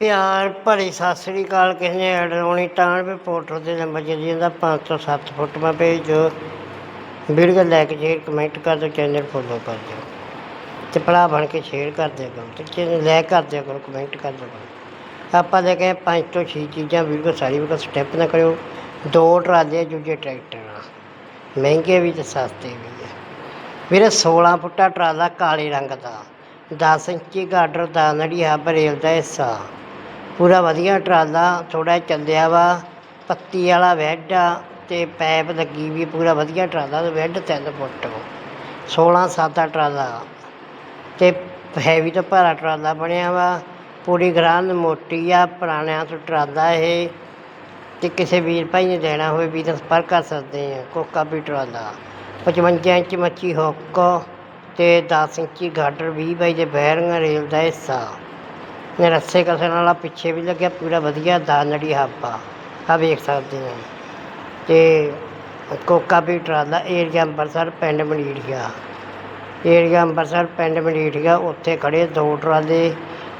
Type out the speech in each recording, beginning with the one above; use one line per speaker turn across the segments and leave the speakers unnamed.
ਪਿਆਰ ਭਰੀ ਸਤਿ ਸ੍ਰੀ ਅਕਾਲ, ਕਿਸੇ ਨੇ ਐਡ ਲਾਉਣੀ ਤਾਂ ਵੀ ਪੋਰਟਲ ਦੇ ਨੰਬਰ ਜਿਹੜੀ ਇਹਦਾ 507 ਫੋਟੋਆਂ ਭੇਜੋ। ਵੀਡੀਓ ਲੈ ਕੇ ਸ਼ੇਅਰ ਕਮੈਂਟ ਕਰ ਦਿਓ ਚੈਨਲ ਫੋਲੋ ਕਰ ਦਿਓ। ਤੇ ਭਰਾ ਬਣ ਕੇ ਸ਼ੇਅਰ ਕਰ ਦਿਆ ਕਰੋ ਤੇ ਚੈਨਲ ਲੈ ਕਰ ਦਿਆ ਕਰੋ ਕਮੈਂਟ ਕਰ ਦਿਆ ਕਰੋ। ਆਪਾਂ ਲੈ ਕੇ ਆਏ ਪੰਜ ਤੋਂ ਛੇ ਚੀਜ਼ਾਂ ਵੀਡੀਓ ਸਾਰੀ ਵੀਡੀਓ ਸਟੈਪ ਨਾ ਕਰਿਓ। ਦੋ ਟਰਾਲੇ ਦੂਜੇ ਟਰੈਕਟਰ ਆ ਮਹਿੰਗੇ ਵੀ ਤੇ ਸਸਤੇ ਵੀ ਆ। ਵੀਰੇ 16 ਫੁੱਟਾ ਟਰਾਲਾ ਕਾਲੇ ਰੰਗ ਦਾ। 10 ਇੰਚੀ ਗਾਡਰ ਦਾ, ਨੜੀਆ, ਬਰੇਲ ਦਾ ਹਿੱਸਾ। ਪੂਰਾ ਵਧੀਆ ਟਰਾਲਾ ਥੋੜਾ ਚੱਲਿਆ ਵਾ, ਪੱਤੀ ਵਾਲਾ ਬੈੱਡ ਆ ਅਤੇ ਪੈਪ ਲੱਗੀ ਵੀ ਪੂਰਾ ਵਧੀਆ ਟਰਾਲਾ, ਤੇ ਬੈੱਡ 3 ਫੁੱਟ 16 7 ਦਾ ਟਰਾਲਾ। ਅਤੇ ਹੈਵੀ ਤੋਂ ਭਾਰਾ ਟਰਾਲਾ ਬਣਿਆ ਵਾ, ਪੂਰੀ ਗਰਾਨ ਮੋਟੀ ਆ ਪੁਰਾਣਿਆਂ ਤੋਂ ਟਰਾਲਾ ਇਹ ਅਤੇ ਕਿਸੇ ਵੀਰ ਭਾਈ ਨੇ ਲੈਣਾ ਹੋਵੇ ਵੀ ਤਾਂ ਸੰਪਰਕ ਕਰ ਸਕਦੇ ਆ, ਕੋਕਾ ਵੀ ਟਰਾਲਾ। 55 ਇੰਚ ਮੱਛੀ ਹੁੱਕ ਅਤੇ ਦਸ ਇੰਚੀ ਗਾਡਰ ਵੀਹ ਬਾਈ ਦੇ ਬੈਰਿੰਗ ਰੇਲ ਦਾ ਹਿੱਸਾ। ਰੱਸੇ ਕਸਣ ਵਾਲਾ ਪਿੱਛੇ ਵੀ ਲੱਗਿਆ, ਪੂਰਾ ਵਧੀਆ ਦਾਨੜੀ ਹਾਪਾ ਆ ਵੇਖ ਸਕਦੇ ਆ ਤੇ ਕੋਕਾ ਵੀ ਟਰਾਲਾ ਏਰੀਆ ਅੰਬਰਸਰ, ਪਿੰਡ ਮਲੀੜੀਆ ਏਰੀਆ ਅੰਬਰਸਰ, ਪਿੰਡ ਮਲੀੜੀਆ ਉੱਥੇ ਖੜੇ ਦੋ ਟਰਾਲੇ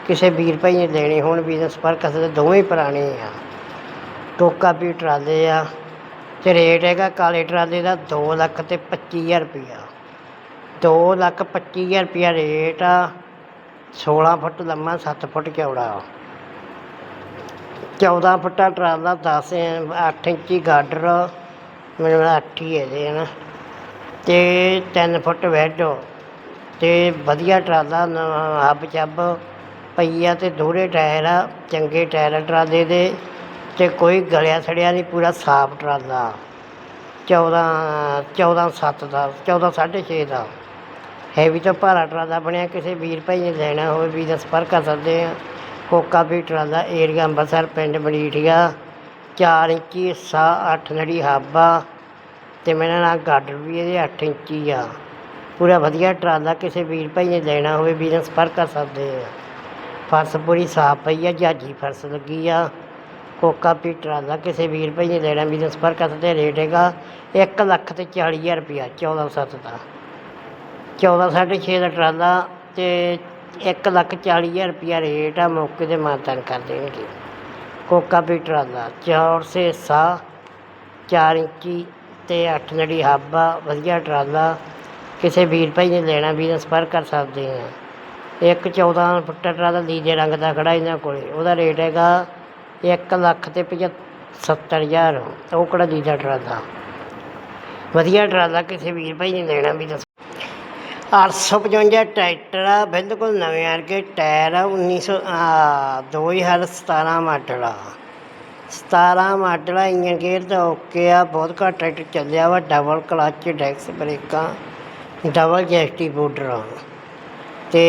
ਕਿਸੇ ਵੀਰ ਭਾਈ ਨੇ ਲੈਣੇ ਹੋਣ ਬਿਜ਼ਨਸ ਪਰ ਸੰਪਰਕ ਕਰ ਦੋਵੇਂ ਪੁਰਾਣੇ ਆ। ਟੋਕਾ ਵੀ ਟਰਾਲੇ ਆ। ਤੇ ਰੇਟ ਹੈਗਾ ਕਾਲੇ ਟਰਾਲੇ ਦਾ 2 ਲੱਖ ਤੇ 25000 ਰੁਪਇਆ। 2 ਲੱਖ 25000 ਰੁਪਇਆ ਰੇਟ ਆ। 16 ਫੁੱਟ ਲੰਮਾ 7 ਫੁੱਟ ਚੌੜਾ। 14 ਫੁੱਟਾ ਟਰਾਲਾ 10 8 ਇੰਚੀ ਗਾਡਰ, ਮੈਨੂੰ ਲੱਗਦਾ 8 ਹੀ ਇਹਦੇ ਹਨ ਤੇ 3 ਫੁੱਟ ਬੈੱਡ, ਤੇ ਵਧੀਆ ਟਰਾਲਾ ਹੱਬ ਚੱਬ ਪਈਆ ਤੇ ਦੋਹਰੇ ਟਾਇਰ ਆ, ਚੰਗੇ ਟਾਇਰ ਟਰਾਲੇ ਦੇ, ਤੇ ਕੋਈ ਗਲਿਆ ਸੜਿਆ ਨਹੀਂ, ਪੂਰਾ ਸਾਫ਼ ਟਰਾਲਾ। 14 14 7 ਦਾ 14 6.5 ਦਾ। ਹੈਵੀ ਤੋਂ ਭਾਰਾ ਟਰਾਲਾ ਬਣਿਆ, ਕਿਸੇ ਵੀਰ ਭਾਈ ਨੇ ਲੈਣਾ ਹੋਵੇ, ਵੀ ਦਾ ਸੰਪਰਕ ਕਰ ਸਕਦੇ ਆ। ਕੋਕਾ ਵੀ ਟਰਾਲਾ, ਏਰੀਆ ਅੰਬਰਸਰ, ਪਿੰਡ ਮਲੀਠੀਆ 4 ਇੰਚੀ ਹਿੱਸਾ 8 ਨੜੀ ਹਾਬਾ ਤੇ ਮੇਰਾ ਨਾਲ ਗਾਡਰ ਵੀ ਇਹਦੇ 8 ਇੰਚੀ ਆ। ਪੂਰਾ ਵਧੀਆ ਟਰਾਲਾ ਕਿਸੇ ਵੀਰ ਭਾਈ ਨੇ ਲੈਣਾ ਹੋਵੇ, ਵੀ ਦਾ ਸੰਪਰਕ ਕਰ ਸਕਦੇ ਆ। ਫਰਸ਼ ਪੂਰੀ ਸਾਫ਼ ਪਈ ਆ ਜਾਜੀ ਫਰਸ਼ ਲੱਗੀ ਆ। ਕੋਕਾ ਵੀ ਟਰਾਲਾ ਕਿਸੇ ਵੀਰ ਭਾਈ ਨੇ ਲੈਣਾ, ਵੀ ਦਾ ਸੰਪਰਕ ਕਰ ਸਕਦੇ ਰੇਟ ਹੈਗਾ 1 ਲੱਖ ਤੇ 40000 ਰੁਪਇਆ 14 ਸੱਤ ਦਾ। 14 ਸਾਢੇ ਛੇ ਦਾ ਟਰਾਲਾ ਅਤੇ ਇੱਕ ਲੱਖ ਚਾਲੀ ਹਜ਼ਾਰ ਰੁਪਈਆ ਰੇਟ ਆ, ਮੌਕੇ ਤੇ ਮਾਨਤਾਨ ਕਰ ਦੇਣਗੇ। ਕੋਕਾ ਵੀ ਟਰਾਲਾ, ਚੌੜ ਸੇ ਹਿੱਸਾ 4 ਇੰਚੀ ਤੇ 8 ਨੜੀ ਹਾਬਾ, ਵਧੀਆ ਟਰਾਲਾ। ਕਿਸੇ ਵੀਰ ਭਾਈ ਨੇ ਲੈਣਾ ਵੀ ਤਾਂ ਸੰਪਰਕ ਕਰ ਸਕਦੇ ਆ। ਇੱਕ 14 ਫੁੱਟ ਟਰਾਲਾ ਲੀਲੇ ਰੰਗ ਦਾ ਖੜਾ ਇਹਨਾਂ ਕੋਲੇ। ਉਹਦਾ ਰੇਟ ਹੈਗਾ 1 ਲੱਖ ਤੇ 75000 ਉਹ ਕਿਹੜਾ ਲੀਲਾ ਟਰਾਲਾ? ਵਧੀਆ ਟਰਾਲਾ, ਕਿਸੇ ਵੀਰ ਭਾਈ ਨੇ ਲੈਣਾ ਵੀ ਦੱਸ 855 ਟਰੈਕਟਰ ਆ, ਬਿਲਕੁਲ ਨਵੇਂ ਵਰਗੇ ਟਾਇਰ ਆ 1900 ਆ 2017 ਮਾਡਲ ਆ 17 ਮਾਡਲ। ਆ ਇੰਜਨ ਗੇਅਰ ਦਾ ਓਕੇ ਆ, ਬਹੁਤ ਘੱਟ ਟਰੈਕਟਰ ਚੱਲਿਆ ਵਾ, ਡਬਲ ਕਲਚ, ਡੈਕਸ ਬ੍ਰੇਕਾਂ, ਡਬਲ ਜੈਸਟੀ ਬੋਰਡਰ ਤੇ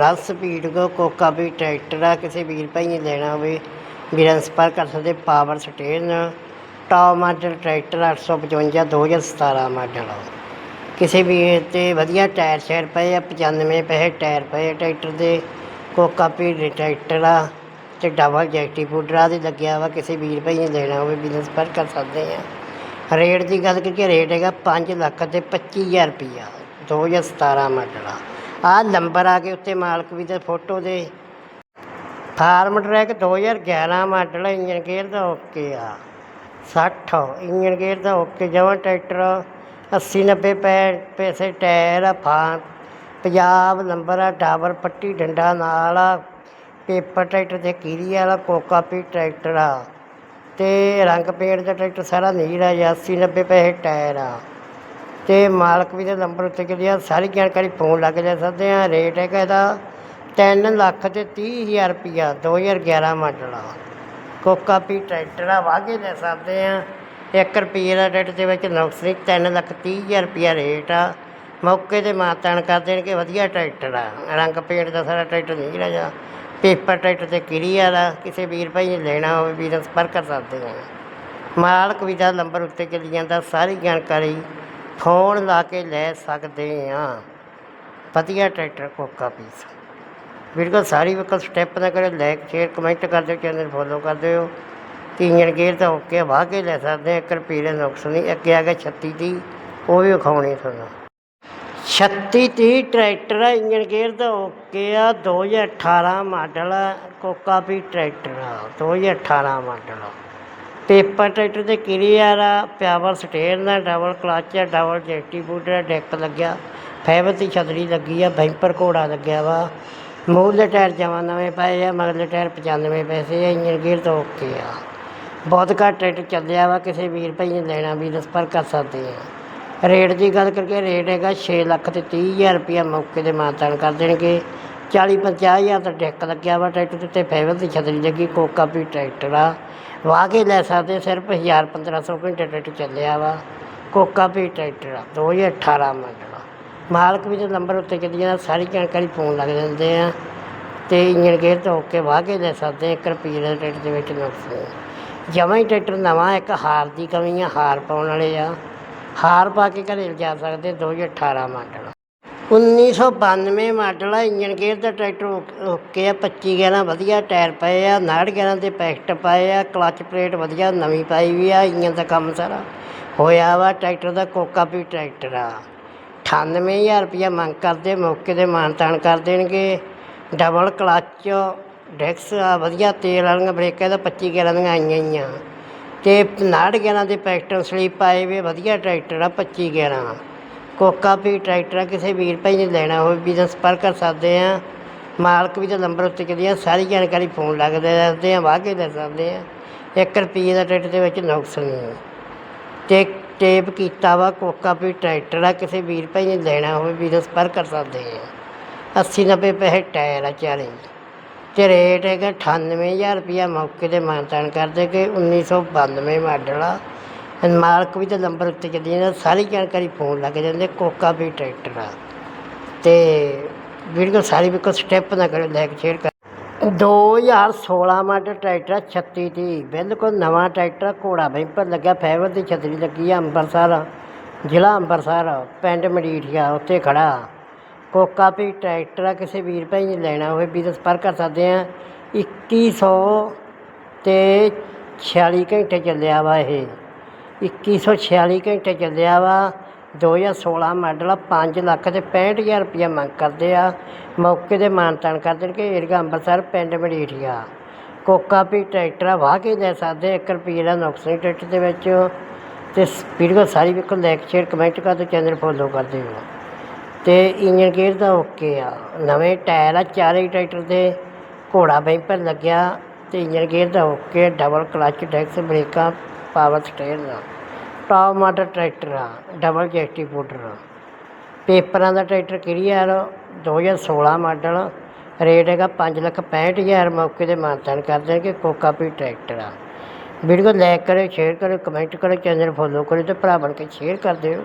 ਰਸ ਸਪੀਡ ਕੋ, ਕੋਕਾ ਵੀ ਟਰੈਕਟਰ ਆ, ਕਿਸੇ ਵੀਰ ਭਾਈ ਨੇ ਲੈਣਾ ਹੋਵੇ, ਵੀਰਾਂ ਸੰਪਰਕ ਕਰ ਸਕਦੇ, power steering top model tractor 855 2017 model ਆ। ਕਿਸੇ ਵੀ ਤੇ ਵਧੀਆ ਟਾਇਰ ਸ਼ਾਇਰ ਪਏ ਆ 95 ਪੈਸੇ ਟਾਇਰ ਪਏ ਆ, ਟਰੈਕਟਰ ਦੇ, ਕੋਕਾ ਭੀੜ ਟਰੈਕਟਰ ਆ ਅਤੇ ਡਬਲ ਜੈਕਟੀ ਪੁੱਡਰਾ ਦੇ ਲੱਗਿਆ ਵਾ, ਕਿਸੇ ਵੀਰ ਭਾਈ ਨੇ ਲੈਣਾ ਹੋਵੇ, ਬਿਜ਼ਨਸ ਪਰ ਕਰ ਸਕਦੇ ਆ। ਰੇਟ ਦੀ ਗੱਲ ਕਰੀਏ, ਰੇਟ ਹੈਗਾ ਪੰਜ ਲੱਖ ਅਤੇ ਪੱਚੀ ਹਜ਼ਾਰ ਰੁਪਈਆ 2017 ਮਾਡਲ ਆ। ਆਹ ਨੰਬਰ ਆ ਕੇ ਉੱਤੇ ਮਾਲਕ ਵੀ ਤੇ ਫੋਟੋ ਦੇ। Farmtrac 2011 model engine gear ਦਾ ਓਕੇ ਆ। 60 ਇੰਜਨ ਗੇਅਰ ਦਾ ਓਕੇ ਜਮਾਂ ਟਰੈਕਟਰ 80 90 ਪੈ ਪੈਸੇ ਟਾਇਰ ਆ ਫਾ ਪੰਜਾਬ ਨੰਬਰ ਆ ਡਾਬਰ ਪੱਟੀ, ਡੰਡਾ ਨਾਲ ਆ, ਪੇਪਰ ਟਰੈਕਟਰ ਤੇ ਕੀਰੀ ਵਾਲਾ ਕੋਕਾ ਪੀ ਟਰੈਕਟਰ ਆ। ਤੇ ਰੰਗ ਪੇਂਟ ਦਾ ਟਰੈਕਟਰ ਸਾਰਾ ਨੀਲਾ ਆ 80 90 ਪੈਸੇ ਟਾਇਰ ਆ। ਤੇ ਮਾਲਕ ਵੀ ਦੇ ਨੰਬਰ ਉੱਤੇ ਕਿ ਆ, ਸਾਰੀ ਜਾਣਕਾਰੀ ਫੋਨ ਲੱਗ ਜਾ ਸਕਦੇ ਆ, ਰੇਟ ਹੈਗਾ ਇਹਦਾ 3 ਲੱਖ ਤੇ 30000 ਰੁਪਈਆ 2011 ਮਾਡਲ ਆ। ਕੋਕਾ ਪੀ ਟਰੈਕਟਰ ਆ ਵਾਗੇ ਲੈ ਸਕਦੇ ਆ। 1 ਰੁਪਈਏ ਦਾ ਟਰੈਕਟਰ ਦੇ ਵਿੱਚ ਨੁਕਸ ਨਹੀਂ 3 ਲੱਖ 30000 ਰੁਪਈਆ ਰੇਟ ਆ। ਮੌਕੇ ਤੇ ਮਾਤਾਨ ਕਰ ਦੇਣਗੇ, ਵਧੀਆ ਟਰੈਕਟਰ ਆ। ਰੰਗ ਪੇਂਟ ਦਾ ਸਾਰਾ ਟਰੈਕਟਰ ਨਹੀਂ ਰਾਜਾ ਪੇਪਰ ਟਰੈਕਟਰ ਤੇ ਕਿਰੀਆ ਦਾ ਕਿਸੇ ਵੀਰ ਭਾਈ ਨੇ ਲੈਣਾ ਹੋਵੇ, ਵੀਰ ਨਾਲ ਸੰਪਰਕ ਕਰ ਸਕਦੇ ਆ ਮਾਲਕ ਵੀ ਦਾ ਨੰਬਰ ਉੱਤੇ ਚਲੀ ਜਾਂਦਾ, ਸਾਰੀ ਜਾਣਕਾਰੀ ਫੋਨ ਲਾ ਕੇ ਲੈ ਸਕਦੇ ਆ। ਵਧੀਆ ਟਰੈਕਟਰ, ਕੋਕਾ ਪੀਸ। ਵੀਡੀਓ ਸਾਰੀ ਵਕਤ ਸਟੈਪ ਨਾ ਕਰੇ ਲਾਈਕ, ਸ਼ੇਅਰ, ਕਮੈਂਟ ਕਰ ਦਿਓ, ਚੈਨਲ ਫੋਲੋ ਕਰ ਦਿਓ। ਤੇ ਇੰਜਨ ਗੇਅਰ ਤਾਂ ਓਕੇ ਆ, ਵਾਹ ਕੇ ਲੈ ਸਕਦੇ ਆ ਇੱਕ ਰੁਪਈਏ ਨੁਕਸ ਨਹੀਂ ਅੱਗੇ ਆ ਗਿਆ 36 ਦੀ ਉਹ ਵੀ ਵਿਖਾਉਣੀ ਤੁਹਾਨੂੰ। ਛੱਤੀ ਤੀਹ ਟਰੈਕਟਰ ਆ ਇੰਜਨ ਗੇਅਰ ਦਾ ਓਕੇ ਆ 2018 ਮਾਡਲ ਆ ਕੋਕਾ ਵੀ ਟਰੈਕਟਰ ਆ 2018 ਮਾਡਲ ਪੇਪਰ ਟਰੈਕਟਰ ਤੇ ਕਲੀਅਰ ਆ ਪਿਆਵਰ ਸਟੇਅਰ ਦਾ ਡਬਲ ਕਲਚ ਆ ਡਬਲ ਜੈਟੀ ਬੂਟ ਬੂਟਰ ਡੈਕ ਲੱਗਿਆ ਫਾਈਬਰ ਦੀ ਛਤਰੀ ਲੱਗੀ ਆ ਬੈਂਪਰ ਘੋੜਾ ਲੱਗਿਆ ਵਾ। ਮੂਹਰਲੇ ਟਾਇਰ ਜਮਾਂ ਨਵੇਂ ਪਏ ਆ ਮਗਰਲੇ ਟਾਇਰ 95 ਪੈਸੇ ਆ ਇੰਜਨ ਗੇਅਰ ਤਾਂ ਓਕੇ ਆ। ਬਹੁਤ ਘੱਟ ਟਰੈਕਟਰ ਚੱਲਿਆ ਵਾ, ਕਿਸੇ ਵੀਰ ਭਾਈ ਨੇ ਲੈਣਾ ਵੀ ਸੰਪਰਕ ਕਰ ਸਕਦੇ ਆ। ਰੇਟ ਦੀ ਗੱਲ ਕਰਕੇ ਰੇਟ ਹੈਗਾ 6 ਲੱਖ ਤੇ 30 ਹਜ਼ਾਰ ਰੁਪਇਆ ਮੌਕੇ ਦੇ ਮਾਨਤਾਨ ਕਰ ਦੇਣਗੇ। 40 50 ਹਜ਼ਾਰ ਦਾ ਡੈਕ ਲੱਗਿਆ ਵਾ, ਟਰੈਕਟਰ ਤੇ ਫਾਈਬਰ ਦੀ ਛਤਰੀ ਲੱਗੀ, ਕੋਕਾ ਵੀ ਟਰੈਕਟਰ ਆ। ਵਾਹ ਕੇ ਲੈ ਸਕਦੇ ਸਿਰਫ 1000 1500 ਘੰਟੇ ਟਰੈਕਟਰ ਚੱਲਿਆ ਵਾ। ਕੋਕਾ ਵੀ ਟਰੈਕਟਰ ਆ 2018 ਮਾਡਲ ਮਾਲਕ ਵੀ ਦੇ ਨੰਬਰ ਉੱਤੇ ਕਿਹਦੀਆਂ ਸਾਰੀ ਜਾਣਕਾਰੀ ਫੋਨ ਲੱਗ ਜਾਂਦੇ ਆ। ਤੇ ਇੰਜਨ ਗੇਅਰ ਤੋਂ ਓਕੇ ਵਾਹ ਕੇ ਲੈ ਸਕਦੇ ਆ 1 ਰੁਪਈਏ ਦੇ ਟਰੈਕਟਰ ਦੇ ਵਿੱਚ ਨੁਕਸ ਜਮਾਂ ਹੀ ਟਰੈਕਟਰ ਨਵਾਂ, ਇੱਕ ਹਾਰ ਦੀ ਕਮੀ ਆ, ਹਾਰ ਪਾਉਣ ਵਾਲੇ ਆ। ਹਾਰ ਪਾ ਕੇ ਘਰੇ ਲਿਜਾ ਸਕਦੇ 2018 ਮਾਡਲ। 1992 ਮਾਡਲ ਆ ਇੰਜਨ ਗੇਅਰ ਦਾ ਟਰੈਕਟਰ ਓਕ- ਓਕੇ ਆ 25 11 ਵਧੀਆ, ਟਾਇਰ ਪਏ ਆ 59 11 ਦੇ ਪੈਕਟ ਪਏ ਆ, ਕਲਚ ਪਲੇਟ ਵਧੀਆ, ਨਵੀਂ ਪਾਈ ਵੀ ਆ ਇੰਜਨ ਦਾ ਕੰਮ ਸਾਰਾ ਹੋਇਆ ਵਾ, ਟਰੈਕਟਰ ਦਾ ਕੋਕਾ ਵੀ ਟਰੈਕਟਰ ਆ। 98000 ਰੁਪਇਆ ਮੰਗ ਕਰਦੇ, ਮੌਕੇ ਤੇ ਮਾਨਤਾਨ ਕਰ ਦੇਣਗੇ। ਡਬਲ ਕਲਚ ਡੈਕਸ ਆ, ਵਧੀਆ ਤੇਲ ਵਾਲੀਆਂ ਬ੍ਰੇਕਾਂ ਦਾ 25 11 ਦੀਆਂ ਆਈਆਂ ਹੀ ਆ। ਤੇ 59 11 ਦੇ ਪੈਕਟਰ ਸਲੀਪ ਆਏ ਵੇ, ਵਧੀਆ ਟਰੈਕਟਰ ਆ 25 11 ਕੋਕਾ ਵੀ ਟਰੈਕਟਰ ਆ, ਕਿਸੇ ਵੀਰ ਭਾਈ ਨੇ ਲੈਣਾ ਹੋਵੇ ਵੀ ਤਾਂ ਸੰਪਰਕ ਕਰ ਸਕਦੇ ਆ। ਮਾਲਕ ਵੀ ਤਾਂ ਨੰਬਰ ਉੱਤੇ ਕਿਹਦੀ ਆ, ਸਾਰੀ ਜਾਣਕਾਰੀ ਫੋਨ ਲੱਗਦੇ ਦੱਸਦੇ ਆ, ਵਾਹ ਕੇ ਦੇ ਸਕਦੇ ਆ। 1 ਰੁਪਈਏ ਦਾ ਟਰੈਕਟਰ ਦੇ ਵਿੱਚ ਨੁਕਸ ਨਹੀਂ ਤੇ ਟੇਪ ਕੀਤਾ ਵਾ, ਕੋਕਾ ਵੀ ਟਰੈਕਟਰ ਆ, ਕਿਸੇ ਵੀਰ ਭਾਈ ਨੇ ਲੈਣਾ ਹੋਵੇ ਵੀ ਤਾਂ ਸੰਪਰਕ ਕਰ ਸਕਦੇ ਆ। 80 90 ਪੈਸੇ ਟਾਇਰ ਆ ਚਾਰੇ। ਤੇ ਰੇਟ ਹੈਗਾ 98000 ਰੁਪਇਆ ਮੌਕੇ ਤੇ ਮਾਨਤਾਨ ਕਰਦੇ ਕਿ 1992 ਮਾਡਲ ਆ। ਮਾਲਕ ਵੀ ਤਾਂ ਨੰਬਰ ਉੱਤੇ ਚੱਲੀ ਜਾਂਦਾ ਸਾਰੀ ਜਾਣਕਾਰੀ ਫੋਨ ਲੱਗ ਜਾਂਦੇ ਕੋਕਾ ਵੀ ਟਰੈਕਟਰ ਆ। ਤੇ ਵੀਡੀਓ ਸਾਰੀ ਵੀ ਕੋਈ ਸਟੈਪ ਨਾ ਕਰੋ ਲਾਈਕ ਸ਼ੇਅਰ ਕਰ। 2016 ਮਾਡਲ ਟਰੈਕਟਰ ਆ, 36 ਦੀ ਬਿਲਕੁਲ ਨਵਾਂ ਟਰੈਕਟਰ ਘੋੜਾ ਬੈਂਪਰ ਲੱਗਿਆ ਫਾਈਬਰ ਦੀ ਛਤਰੀ ਲੱਗੀ ਆ ਅੰਮ੍ਰਿਤਸਰ ਜ਼ਿਲ੍ਹਾ ਅੰਮ੍ਰਿਤਸਰ ਪਿੰਡ ਮਡੀਠੀਆ ਉੱਥੇ ਖੜਾ। ਕੋਕਾ ਵੀ ਟਰੈਕਟਰ ਆ, ਕਿਸੇ ਵੀਰ ਭਾਈ ਨੇ ਲੈਣਾ ਹੋਵੇ ਵੀ ਤਾਂ ਸੰਪਰਕ ਕਰ ਸਕਦੇ ਆ। 2100 ਤੇ 46 ਘੰਟੇ ਚੱਲਿਆ ਵਾ ਇਹ। 2146 ਘੰਟੇ ਚੱਲਿਆ ਵਾ। 2016 ਮਾਡਲ ਆ, ਪੰਜ ਲੱਖ ਅਤੇ ਪੈਂਹਠ ਹਜ਼ਾਰ ਰੁਪਈਆ ਮੰਗ ਕਰਦੇ ਆ। ਮੌਕੇ 'ਤੇ ਦੇ ਮਾਨਤਾਨ ਕਰ ਦੇਣਗੇ, ਏਰੀਆ ਅੰਮ੍ਰਿਤਸਰ ਪਿੰਡ ਮਡੀਠੀਆ ਕੋਕਾ ਵੀ ਟਰੈਕਟਰ ਆ, ਵਾਹ ਕੇ ਲੈ ਸਕਦੇ ਇੱਕ ਰੁਪਈਏ ਦਾ ਨੁਕਸ ਨਹੀਂ ਟਰੈਕਟਰ ਦੇ ਵਿੱਚ। ਅਤੇ ਵੀਡੀਓ ਸਾਰੀ ਵੇਖੋ ਲਾਈਕ ਸ਼ੇਅਰ ਕਮੈਂਟ ਕਰ ਦਿਓ ਚੈਨਲ ਫੋਲੋ ਕਰ ਦਿਓ। ਅਤੇ ਇੰਜਨ ਗੇਅਰ ਦਾ ਓਕੇ ਆ। ਨਵੇਂ ਟਾਇਰ ਆ, ਚਾਰੇ ਟਰੈਕਟਰ ਦੇ ਘੋੜਾ ਬੈਂਪਰ ਲੱਗਿਆ ਅਤੇ ਇੰਜਣ ਗੇਅਰ ਦਾ ਓਕੇ ਡਬਲ ਕਲਚ ਡੈਕਸ ਬਰੇਕਾਂ ਪਾਵਰ ਸਟੇਅਰ ਆ। ਟਾਪ ਮਾਡਲ ਟਰੈਕਟਰ ਆ ਡਬਲ ਜੈਕਟੀ ਆ। ਪੇਪਰਾਂ ਦਾ ਟਰੈਕਟਰ ਕਿਹੜੀ ਦੋ ਹਜ਼ਾਰ ਸੋਲ੍ਹਾਂ ਮਾਡਲ ਰੇਟ ਹੈਗਾ ਪੰਜ ਲੱਖ ਪੈਂਹਠ ਹਜ਼ਾਰ। ਮੌਕੇ ਤੇ ਮਾਨਤਾਨ ਕਰ ਦੇਣਗੇ ਕੋਕਾ ਵੀ ਟਰੈਕਟਰ ਆ। ਵੀਡੀਓ ਲਾਈਕ ਕਰਿਓ ਸ਼ੇਅਰ ਕਰਿਓ ਕਮੈਂਟ ਕਰਿਓ ਚੈਨਲ ਫੋਲੋ ਕਰਿਓ ਅਤੇ ਭਰਾ ਬਣ ਕੇ ਸ਼ੇਅਰ ਕਰ ਦਿਓ।